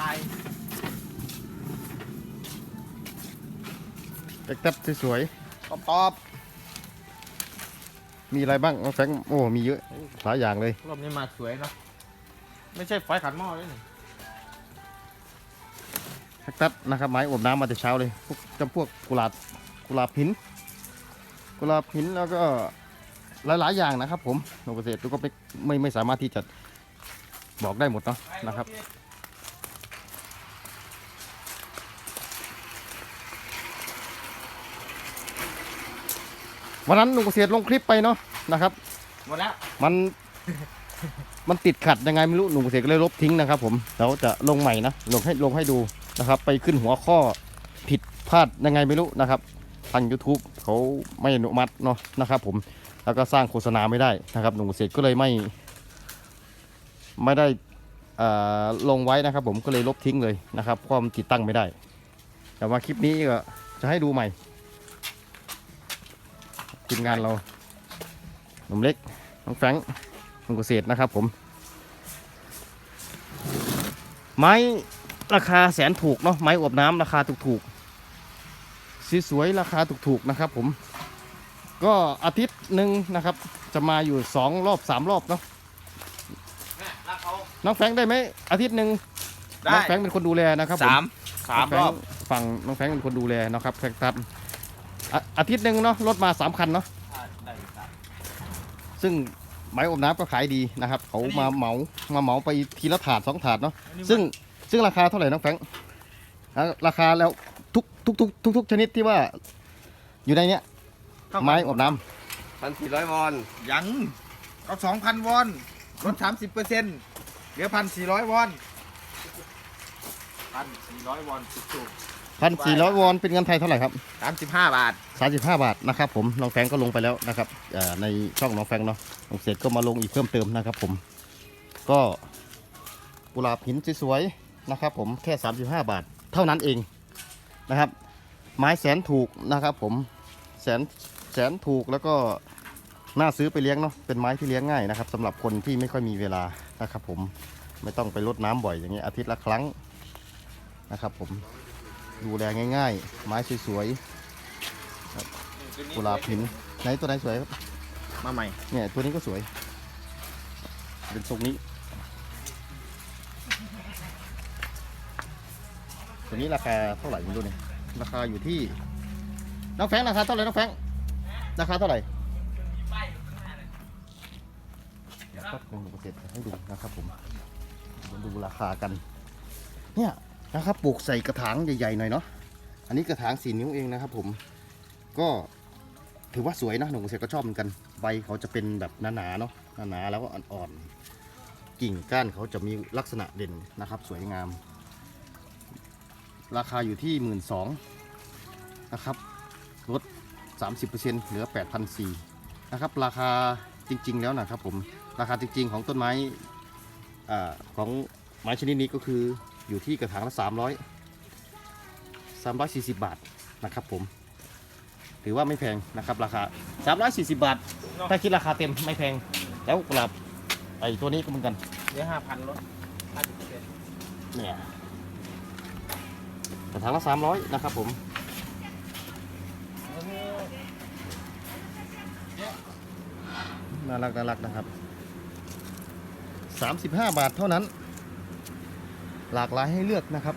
ลายแจ็คตัดสวยตอบตอบๆมีอะไรบ้างน้องแฟงโอ้มีเยอะหลายอย่างเลยรอบนี้มาสวยเนาะไม่ใช่ไฟขัดหม้อด้วยนี่แจ็คตัดนะครับไม้อบน้ำมาแต่เช้าเลยพวกจำพวกกุหลาบกุหลาบหิน กุหลาบหินแล้วก็หลายๆอย่างนะครับผมโนเกษตรก็ไม่ไม่ไม่สามารถที่จะ บอกได้หมดเนาะนะครับ วันนั้นหนุ่มเกษตรลงคลิปไปเนาะนะครับหมดแล้วมันมันติดขัดยังไงไม่รู้หนุ่มเกษตรก็เลยลบทิ้งนะครับ ผมเราจะลงใหม่นะลงให้ลงให้ดูนะครับ ไปขึ้นหัวข้อผิดพลาดยังไงไม่รู้นะครับทาง YouTube เขาไม่อนุมัติเนาะนะครับ ผมแล้วก็สร้างโฆษณาไม่ได้นะครับหนุ่มเกษตรก็เลยไม่ ไม่ได้ลงไว้นะครับ ผมก็เลยลบทิ้งเลยนะครับเพราะมันติดตั้งไม่ได้ แต่ว่าคลิปนี้ก็จะให้ดูใหม่ทีมงานเราหนุ่มเล็กน้องแฟงน้องเกษตรนะครับ ผม ไม้ราคาแสนถูกเนาะไม้อบน้ำราคาถูกๆสวยราคาถูกๆนะครับ ผม ก็อาทิตย์หนึ่งนะครับ จะมาอยู่สองรอบสามรอบเนาะ น้องแฟรงค์ได้ไหมอาทิตย์หนึ่งได้น้องแฟรงค์เป็นคนดูแลนะครับผสามสามน้งแฟรงอบค์ฝั่งน้องแฟรงค์เป็นคนดูแลนะครับแฟรงค์ครับอะอาทิตย์หนึ่งเนาะรถมาสามคันเนาะได้สามซึ่งไม้อบน้ำก็ขายดีนะครับเขาอันนี้มาเหมามาเหมาไปทีละถาดสองถาดเนาะอันนี้ซึ่งซึ่งราคาเท่าไหร่น้องแฟรงค์อะราคาแล้วทุกทุกทุกทุกทุกชนิดที่ว่าอยู่ในเนี้ยเท่ากับไม้อบน้พันสี่ร้อยวอนยังเอาสองพันวอนลดสามสิบเปอร์เซ็นต์ เหลือพันสี่ร้อยวอนพันสี่ร้อยวอนสุดำพันสี่ร้อยวอนเป็นเงินไทยเท่าไหร่ครับๆสามสิบห้าบาท สามสิบห้าบาทนะครับผมน้องแฟรงค์ก็ลงไปแล้วนะครับอ่าในช่องน้องแฟรงค์เนาะน้องเสร็จก็มาลงอีกเพิ่มเติมนะครับผมก็กุหลาบหินสวยๆนะครับผมแค่ 35 บาท เท่านั้นเองนะครับ ไม้แสนถูกนะครับผมแสนแสนถูกแล้วก็ น่าซื้อไปเลี้ยงเนาะเป็นไม้ที่เลี้ยงง่ายนะครับสำหรับคนที่ไม่ค่อยมีเวลานะครับผมไม่ต้องไปรดน้ำบ่อยอย่างเงี้ยอาทิตย์ละครั้งนะครับผมดูแลง่าย ๆ ไม้สวยๆกุหลาบหินไหนตัวไหนสวยครับมาใหม่เนี่ยตัวนี้ก็สวย เป็นทรงนี้ ตัวนี้ราคาเท่าไหร่ไม่รู้เนี่ยราคาอยู่ที่น้องแฟงราคาเท่าไหร่น้องแฟงราคาเท่าไหร่เดี๋ยว แป๊บนึงเสร็จให้ดูนะครับผมมาดูราคากัน เนี่ยนะครับปลูกใส่กระถางใหญ่ๆหน่อยเนาะอันนี้กระถางสี่นิ้วเองนะครับ ผมก็ถือว่าสวยนะหนุ่มเกษตรก็ชอบเหมือนกันใบเขาจะเป็นแบบหนาๆเนาะหนาๆแล้วก็อ่อนๆกิ่งก้านเขาจะมีลักษณะเด่นนะครับ สวยงาม ราคาอยู่ที่หมื่นสองนะครับลด 30%เหลือ8,400นะครับ ราคาจริง ๆ แล้วนะครับผม ราคาจริงๆของต้นไม้อาของไม้ชนิดนี้ก็คืออยู่ที่กระถางละ 300 340 บาทนะครับผม ถือว่าไม่แพงนะครับราคา 340 บาท ถ้าคิดราคาเต็มไม่แพง แล้วกุหลาบไอ้ตัวนี้ก็เหมือนกันเหลือห้าพันลดห้าสิบเปอร์เซ็นต์เนี่ยกระถางละ300 นะครับผมน่ารักน่ารักนะครับ 35 บาทเท่านั้น หลากหลายให้เลือกนะครับ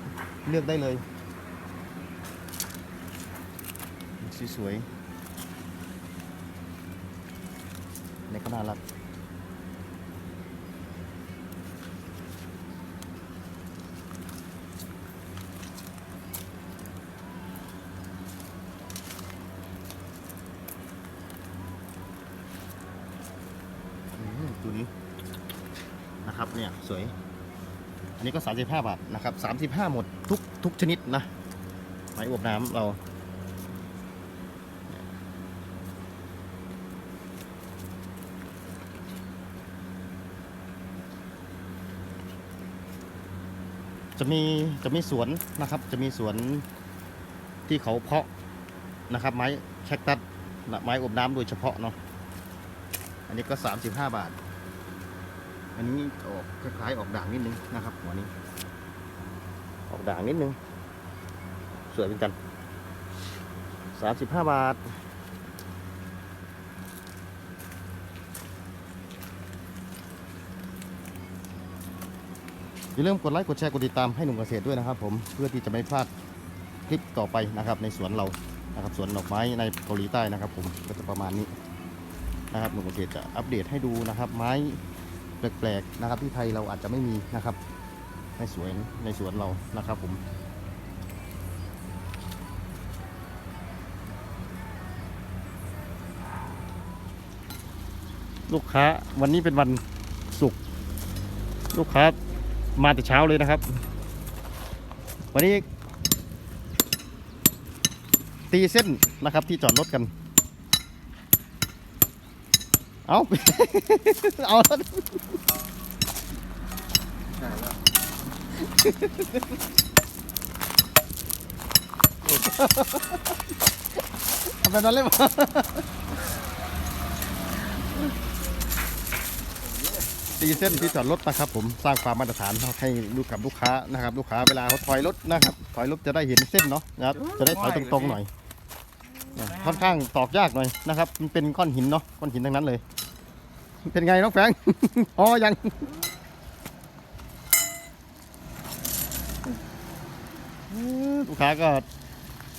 เลือกได้เลยสวยๆนี่ก็น่ารัก อืมตัวนี้นะครับ เนี่ยสวย อันนี้ก็ 35 บาทนะครับ35 หมดทุกทุกชนิดนะไม้อบน้ำเราจะมีจะมีสวนนะครับ จะมีสวนที่เขาเพาะนะครับ ไม้แคคตัสไม้อบน้ำโดยเฉพาะเนาะอันนี้ก็ 35 บาท อันนี้ออกคล้ายๆออกด่างนิดนึงนะครับหัวนี้ ออกด่างนิดนึง สวยเป็นกันสามสิบห้าบาทอย่าลืมกดไลค์กดแชร์กดติดตามให้หนุ่มเกษตรด้วยนะครับ ผมเพื่อที่จะไม่พลาดคลิปต่อไปนะครับ ในสวนเรานะครับสวนดอกไม้ในเกาหลีใต้นะครับ ผมก็จะประมาณนี้นะครับหนุ่มเกษตรจะอัปเดตให้ดูนะครับ ไม้ ปลกๆนะครับ ที่ไทยเราอาจจะไม่มีนะครับ ในสวนในสวนเรานะครับผมลูกค้าวันนี้เป็นวันศุกร์ลูกค้ามาแต่เช้าเลยนะครับ วันนี้ตีเส้นนะครับที่จอดรถกัน เอา เอาแล้วใช่แล้วทำแบบนั้นเลยตีเส้นที่จอดรถนะครับ ผมสร้างความมาตรฐานให้ลูกกับลูกค้านะครับ ลูกค้าเวลาเขาถอยรถนะครับ ถอยรถจะได้เห็นเส้นเนาะนะครับจะได้ถอยตรงๆหน่อย ค่อนข้างตอกยากหน่อยนะครับ มันเป็นก้อนหินเนาะก้อนหินทั้งนั้นเลย เป็นไงน้องแฟง อ๋อยังลูกค้าก็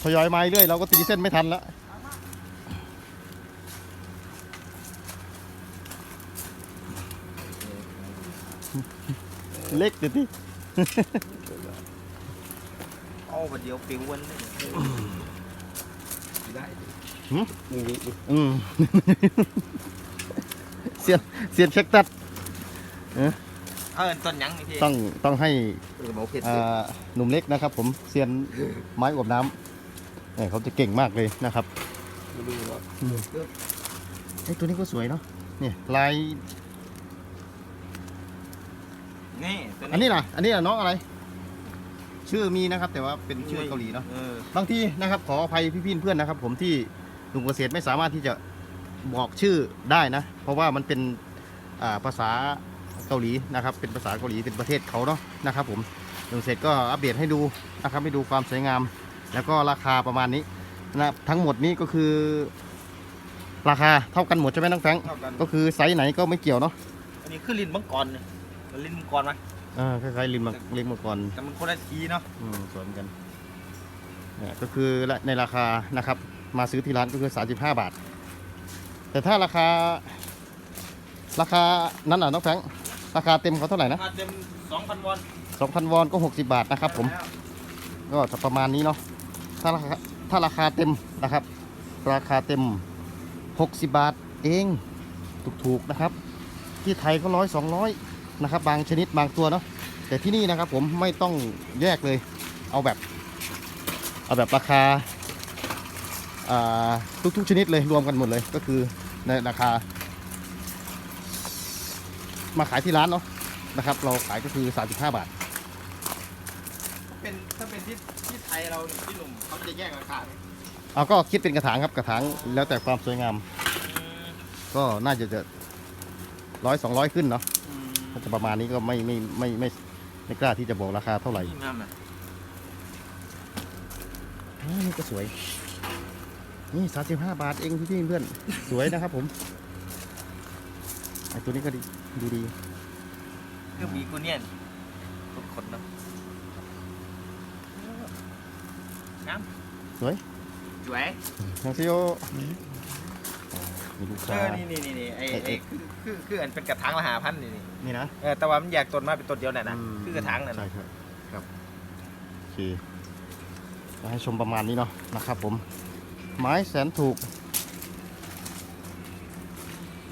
ทยอยมาเรื่อยเราก็ตีเส้นไม่ทันแล้วเล็กเดี๋ยวที่เอาบัดเดียวปิววันเลย ได้ดิอืม เสียนเสียนเช็คตัดเออต้นหยังนี่พี่ต้องต้องให้เออหมอเผ็ดอ่าหนุ่มเล็กนะครับ ผมเซียนไม้อวบน้ำเนี่ยเขาจะเก่งมากเลยนะครับดูว่าไอ้ยตัวนี้ก็สวยเนาะเนี่ยลายนี่ตัวอันนี้นะอันนี้น่ะน้องอะไร ชื่อมีนะครับ แต่ว่าเป็นชื่อเกาหลีเนาะเออ บางทีนะครับขออภัยพี่ๆเพื่อนนะครับ ผมที่หนุ่มเกษตรไม่สามารถที่จะบอกชื่อได้นะ เพราะว่ามันเป็นอ่าภาษาเกาหลีนะครับ เป็นภาษาเกาหลีเป็นประเทศเขาเนาะนะครับผมหนุ่มเกษตรก็อัปเดตให้ดูนะครับให้ดูความสวยงาม แล้วก็ราคาประมาณนี้นะทั้งหมดนี้ก็คือ ราคาเท่ากันหมดใช่ไหมน้องแฟรงค์เท่ากัน ก็คือไซส์ไหนก็ไม่เกี่ยวเนาะอันนี้คือลิ้นมังกรเนี่ยมันลิ้นมังกรไหม อ่าคล้ายๆลิมมาเลี้ยงมาก่อนแต่มันคนละสีเนาะอืมสวยเหมือนกันเนี่ยก็คือในราคานะครับ มาซื้อที่ร้านก็คือ 35 บาท แต่ถ้าราคา ราคานั้นอะน้องแฟรงค์ราคาเต็มเขาเท่าไหร่นะค่าเต็มสองพันวอน2,000วอนก็ 60 บาทนะครับ ผม ก็จะประมาณนี้เนาะถ้าราคาถ้าราคาเต็มนะครับ ราคาเต็ม 60 บาทเองถูกๆนะครับ ที่ไทยก็ร้อยสองร้อย นะครับ บางชนิดบางตัวเนาะแต่ที่นี่นะครับ ผมไม่ต้องแยกเลย เอาแบบ เอาแบบราคาอ่าทุกๆชนิดเลยรวมกันหมดเลยก็คือในราคา มาขายที่ร้านเนาะนะครับ เราขายก็คือ 35 บาท เป็นถ้าเป็นที่ที่ไทยเราเนี่ยพี่หนุ่มเขาจะแยกราคาไหมเอาก็คิดเป็นกระถางครับกระถางแล้วแต่ความสวยงาม ก็น่าจะจะร้อยสองร้อยขึ้นเนาะอืม ถ้าจะประมาณนี้ก็ไม่ไม่ไม่ไม่ไม่กล้าที่จะบอกราคาเท่าไหร่นี่งามอะอ่านี่ก็สวย นี่สามสิบห้าบาทเองพี่พี่เพื่อนสวยนะครับผมไอตัวนี้ก็ดีดูดีคือมีกูเนียนทุกคนเนาะงามสวยสวยทางซิโอ มีลูกเอค้า อนี่นี่นี่นี่ไอ้ไอ้ไอ้ไอ้ คือคือคืออันเป็นกระถางละหาพันนี่นี่นี่นะเออแต่ว่ามันแยกต้นมาเป็นต้นเดียวน่ะนะมคือกระถางน่ะใช่นะครับครับโอเคจะให้ชมประมาณนี้เนาะนะครับผม ไม้แสนถูก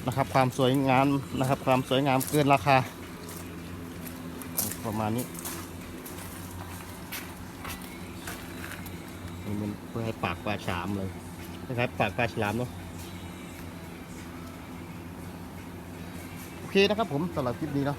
นะครับ ความสวยงามนะครับ ความสวยงามเกินราคา ประมาณนี้นี่มันเพื่อให้ปากปลาฉลามเลยนะครับปากปลาฉลามเนาะ เคนะครับผมสำหรับคลิปนี้เนาะ